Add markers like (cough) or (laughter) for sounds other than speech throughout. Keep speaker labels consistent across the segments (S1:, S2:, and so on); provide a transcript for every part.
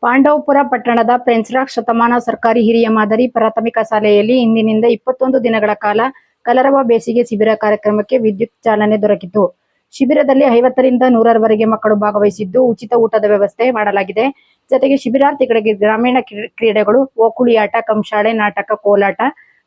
S1: ಪಾಂಡವಪುರ ಪಟ್ಟಣದ ಪೆನ್ಸ್ರಾಕ್ ಶತಮಾನ ಸರ್ಕಾರಿ ಹಿರಿಯ ಮಾದರಿ ಪ್ರಾಥಮಿಕ ಶಾಲೆಯಲ್ಲಿ ಇಂದಿನಿಂದ ಇಪ್ಪತ್ತೊಂದು ದಿನಗಳ ಕಾಲ ಕಲರವ ಬೇಸಿಗೆ ಶಿಬಿರ ಕಾರ್ಯಕ್ರಮಕ್ಕೆ ವಿದ್ಯುತ್ ಚಾಲನೆ ದೊರಕಿತು. ಶಿಬಿರದಲ್ಲಿ ಐವತ್ತರಿಂದ ನೂರರವರೆಗೆ ಮಕ್ಕಳು ಭಾಗವಹಿಸಿದ್ದು ಉಚಿತ ಊಟದ ವ್ಯವಸ್ಥೆ ಮಾಡಲಾಗಿದೆ. ಜೊತೆಗೆ ಶಿಬಿರಾರ್ಥಿಗಳಿಗೆ ಗ್ರಾಮೀಣ ಕ್ರೀ- ಕ್ರೀಡೆಗಳು, ಓಕುಳಿಯಾಟ, ಕಂಸಾಳೆ, ನಾಟಕ, ಕೋಲಾಟ,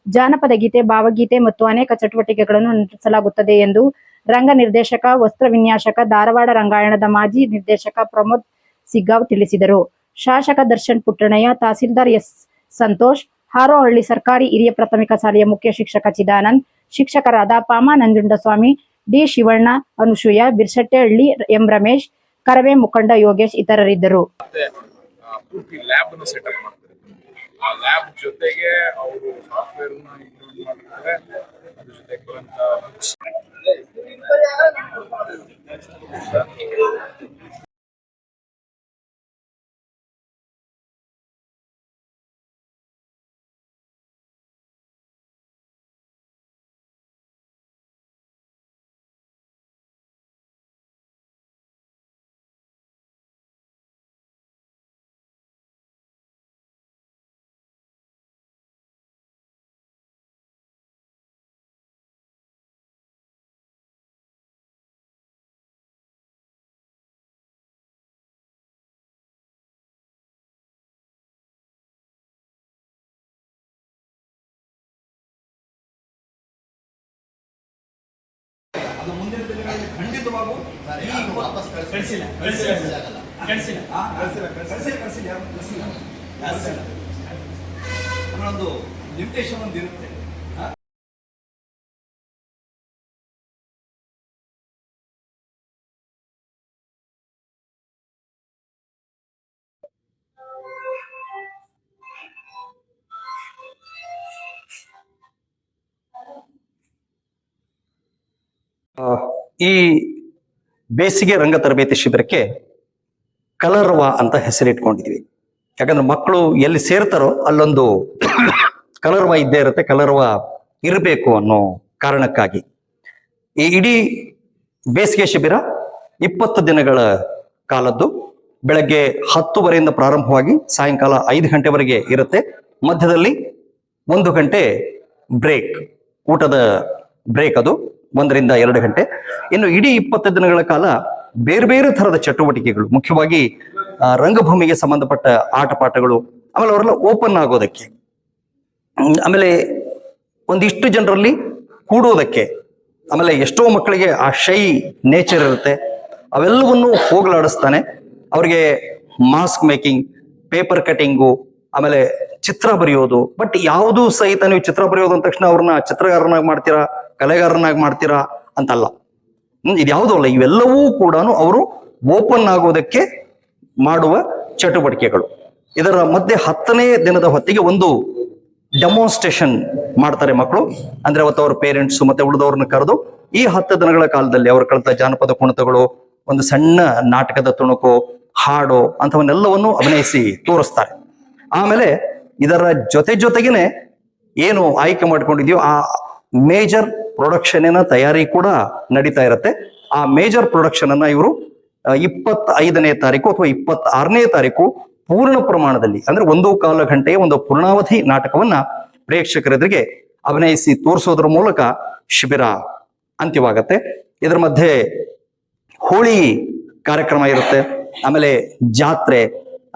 S1: ಜಾನಪದ ಗೀತೆ, ಭಾವಗೀತೆ ಮತ್ತು ಅನೇಕ ಚಟುವಟಿಕೆಗಳನ್ನು ನಡೆಸಲಾಗುತ್ತದೆ ಎಂದು ರಂಗ ನಿರ್ದೇಶಕ ವಸ್ತ್ರ ವಿನ್ಯಾಸಕ ಧಾರವಾಡ ರಂಗಾಯಣದ ಮಾಜಿ ನಿರ್ದೇಶಕ ಪ್ರಮೋದ್ ಸಿಗ್ಗಾವ್ ತಿಳಿಸಿದರು. ಶಾಸಕ ದರ್ಶನ್ ಪುಟ್ಟಣಯ್ಯ, ತಹಸೀಲ್ದಾರ್ ಎಸ್ ಸಂತೋಷ್, ಹಾರೋಹಳ್ಳಿ ಸರ್ಕಾರಿ ಹಿರಿಯ ಪ್ರಾಥಮಿಕ ಶಾಲೆಯ ಮುಖ್ಯ ಶಿಕ್ಷಕ ಚಿದಾನಂದ್, ಶಿಕ್ಷಕರಾದ ಪಾಮ ನಂಜುಂಡಸ್ವಾಮಿ, ಡಿ ಶಿವಣ್ಣ, ಅನುಸೂಯ, ಬಿರ್ಸಟ್ಟೆಹಳ್ಳಿ ಎಂ ರಮೇಶ್, ಕರವೇ ಮುಖಂಡ ಯೋಗೇಶ್ ಇತರರಿದ್ದರು.
S2: ಜೊತೆಗೆ ಅವರು ಸಾಫ್ಟ್ವೇರ್ ಅದ್ರ ಬರುವಂತ
S3: ಅದು ಮುಂದಿನ ದಿನಗಳಲ್ಲಿ ಖಂಡಿತವಾಗೂ ಈ
S4: ವಾಪಸ್
S3: ಕಳಿಸಿಲ್ಲ.
S4: ಕಳಿಸಿಲ್ಲ.
S3: ಕಳಿಸಿಲ್ಲ.
S4: ಆಗಲ್ಲ.
S3: ಕಳಿಸಿಲ್ಲ. ಆ, ಕಳಿಸಿಲ್ಲ ಒಂದು ಲಿಮಿಟೇಷನ್ ಒಂದು ಇರುತ್ತೆ
S5: ಈ ಬೇಸಿಗೆ ರಂಗ ತರಬೇತಿ ಶಿಬಿರಕ್ಕೆ ಕಲರ್ವ ಅಂತ ಹೆಸರಿಟ್ಕೊಂಡಿದ್ವಿ. ಯಾಕಂದ್ರೆ ಮಕ್ಕಳು ಎಲ್ಲಿ ಸೇರ್ತಾರೋ ಅಲ್ಲೊಂದು (coughs) ಕಲರ್ವ ಇದ್ದೇ ಇರುತ್ತೆ, ಕಲರ್ವ ಇರಬೇಕು ಅನ್ನೋ ಕಾರಣಕ್ಕಾಗಿ. ಈ ಇಡೀ ಬೇಸಿಗೆ ಶಿಬಿರ ಇಪ್ಪತ್ತು ದಿನಗಳ ಕಾಲದ್ದು, ಬೆಳಗ್ಗೆ ಹತ್ತುವರೆಯಿಂದ ಪ್ರಾರಂಭವಾಗಿ ಸಾಯಂಕಾಲ ಐದು ಗಂಟೆವರೆಗೆ ಇರುತ್ತೆ. ಮಧ್ಯದಲ್ಲಿ ಒಂದು ಗಂಟೆ ಬ್ರೇಕ್, ಊಟದ ಬ್ರೇಕ್ ಅದು. ಒಂದರಿಂದ ಎರಡು ಗಂಟೆ. ಇನ್ನು ಇಡೀ ಇಪ್ಪತ್ತು ದಿನಗಳ ಕಾಲ ಬೇರೆ ಬೇರೆ ತರದ ಚಟುವಟಿಕೆಗಳು, ಮುಖ್ಯವಾಗಿ ರಂಗಭೂಮಿಗೆ ಸಂಬಂಧಪಟ್ಟ ಆಟ ಪಾಠಗಳು ಆಮೇಲೆ ಅವರೆಲ್ಲ ಓಪನ್ ಆಗೋದಕ್ಕೆ. ಆಮೇಲೆ ಒಂದಿಷ್ಟು ಜನರಲ್ಲಿ ಕೂಡೋದಕ್ಕೆ. ಆಮೇಲೆ ಎಷ್ಟೋ ಮಕ್ಕಳಿಗೆ ಆ ಶೈ ನೇಚರ್ ಇರುತ್ತೆ, ಅವೆಲ್ಲವನ್ನು ಹೋಗಲಾಡಿಸ್ತಾನೆ. ಅವರಿಗೆ ಮಾಸ್ಕ್ ಮೇಕಿಂಗ್, ಪೇಪರ್ ಕಟಿಂಗು, ಆಮೇಲೆ ಚಿತ್ರ ಬರೆಯೋದು. ಬಟ್ ಯಾವುದೂ ಸಹಿತ ನೀವು ಚಿತ್ರ ಬರೆಯೋದು ಅಂದ ತಕ್ಷಣ ಅವ್ರನ್ನ ಚಿತ್ರಗಾರನಾಗಿ ಮಾಡ್ತೀರಾ? ಕಲೆಗಾರನಾಗಿ ಮಾಡ್ತೀರಾ ಅಂತಲ್ಲ. ಹ್ಮ್, ಇದ್ಯಾವುದೂ ಅಲ್ಲ ಇವೆಲ್ಲವೂ ಕೂಡ ಅವರು ಓಪನ್ ಆಗೋದಕ್ಕೆ ಮಾಡುವ ಚಟುವಟಿಕೆಗಳು. ಇದರ ಮಧ್ಯೆ ಹತ್ತನೇ ದಿನದ ಹೊತ್ತಿಗೆ ಒಂದು ಡೆಮೋನ್ಸ್ಟ್ರೇಷನ್ ಮಾಡ್ತಾರೆ ಮಕ್ಕಳು ಅಂದ್ರೆ ಅವತ್ತು ಅವ್ರ ಪೇರೆಂಟ್ಸ್ ಮತ್ತೆ ಉಳಿದವ್ರನ್ನ ಕರೆದು ಈ ಹತ್ತು ದಿನಗಳ ಕಾಲದಲ್ಲಿ ಅವರು ಕಳೆದ ಜಾನಪದ ಕುಣಿತಗಳು ಒಂದು ಸಣ್ಣ ನಾಟಕದ ತುಣುಕು ಹಾಡು ಅಂಥವನ್ನೆಲ್ಲವನ್ನು ಅಭಿನಯಿಸಿ ತೋರಿಸ್ತಾರೆ. ಆಮೇಲೆ ಇದರ ಜೊತೆ ಜೊತೆಗೇನೆ ಏನು ಆಯ್ಕೆ ಮಾಡ್ಕೊಂಡಿದೆಯೋ ಆ ಮೇಜರ್ ಪ್ರೊಡಕ್ಷನಿನ ತಯಾರಿ ಕೂಡ ನಡೀತಾ ಇರುತ್ತೆ. ಆ ಮೇಜರ್ ಪ್ರೊಡಕ್ಷನ್ ಅನ್ನ ಇವರು ಇಪ್ಪತ್ತೈದನೇ ತಾರೀಕು ಅಥವಾ ಇಪ್ಪತ್ತಾರನೇ ತಾರೀಕು ಪೂರ್ಣ ಪ್ರಮಾಣದಲ್ಲಿ, ಅಂದ್ರೆ ಒಂದು ಕಾಲ ಗಂಟೆಯ ಒಂದು ಪೂರ್ಣಾವಧಿ ನಾಟಕವನ್ನ ಪ್ರೇಕ್ಷಕರೆದುರಿಗೆ ಅಭಿನಯಿಸಿ ತೋರಿಸೋದ್ರ ಮೂಲಕ ಶಿಬಿರ ಅಂತ್ಯವಾಗತ್ತೆ. ಇದರ ಮಧ್ಯೆ ಹೋಳಿ ಕಾರ್ಯಕ್ರಮ ಇರುತ್ತೆ, ಆಮೇಲೆ ಜಾತ್ರೆ,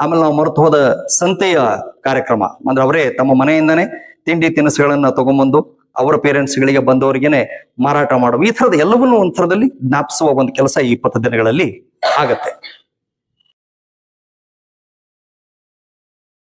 S5: ಆಮೇಲೆ ನಾವು ಮರೆತು ಹೋದ ಸಂತೆಯ ಕಾರ್ಯಕ್ರಮ. ಅಂದ್ರೆ ಅವರೇ ತಮ್ಮ ಮನೆಯಿಂದನೇ ತಿಂಡಿ ತಿನಿಸುಗಳನ್ನ ತಗೊಂಬಂದು ಅವರ ಪೇರೆಂಟ್ಸ್ಗಳಿಗೆ ಬಂದವರಿಗೇನೆ ಮಾರಾಟ ಮಾಡುವ ಈ ಥರದ ಎಲ್ಲವನ್ನೂ ಒಂಥರದಲ್ಲಿ ಜ್ಞಾಪಿಸುವ ಒಂದು ಕೆಲಸ ಈ ಇಪ್ಪತ್ತು ದಿನಗಳಲ್ಲಿ ಆಗತ್ತೆ.